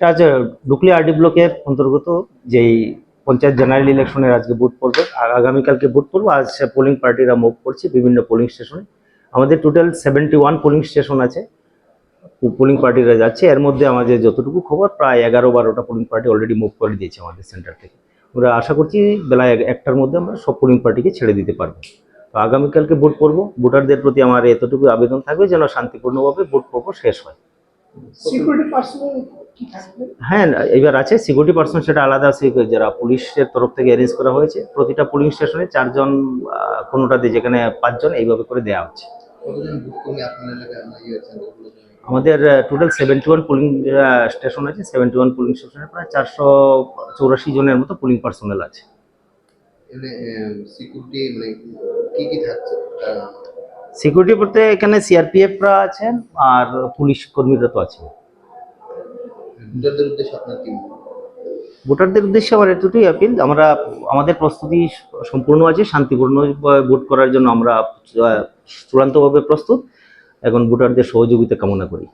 এটা আজ ডুকলি আরডি ব্লকের অন্তর্গত যেই পঞ্চায়েত জেনারেল ইলেকশনের আজকে ভোট পড়বে। আর আগামীকালকে ভোট পড়ব। আজ পোলিং পার্টিরা মুভ করছে বিভিন্ন পোলিং স্টেশনে আমাদের total seventy one polling station আছে পোলিং পার্টিরা যাচ্ছে। এর মধ্যে আমাদের যতটুকু খবর, প্রায় এগারো বারোটা পোলিং পার্টি অলরেডি মুভ করে দিয়েছে আমাদের সেন্টার থেকে। আমরা আশা করছি বেলা এক- একটার মধ্যে আমরা সব পোলিং পার্টিকে ছেড়ে দিতে পারব। তো আগামীকালকে ভোট পড়ব। ভোটারদের প্রতি আমার এতটুকু আবেদন থাকবে যেন শান্তিপূর্ণভাবে ভোট পর্ব শেষ হয়। হ্যাঁ এবার আছে সিকিউরিটি পার্সন সেটা আলাদা যারা পুলিশের তরফ থেকে অ্যারেঞ্জ করা হয়েছে প্রতিটা পুলিশ স্টেশনে চারজন আহ, কোনোটাতে যেখানে পাঁচজন এইভাবে করে দেওয়া হচ্ছে। ইয়ে আমাদের total seventy one polling station আছে সেভেন্টি ওয়ান পুলিং স্টেশনে প্রায় চারশো চৌরাশি জনের মতো পুলিং পার্সোনাল আছে। সিকিউরিটি মানে সিকিউরিটি বলতে এখানে সিআরপিএফরা আছেন আর পুলিশ কর্মীরা তো আছেন। ভোটারদের উদ্দেশ্যে আপনার কি ভোটারদের উদ্দেশ্যে আমার এতটুকুই আপিল আমরা আমাদের প্রস্তুতি সম্পূর্ণ আছে, শান্তিপূর্ণ ভোট করার জন্য আমরা চূড়ান্তভাবে প্রস্তুত। এখন ভোটারদের সহযোগিতা কামনা করি।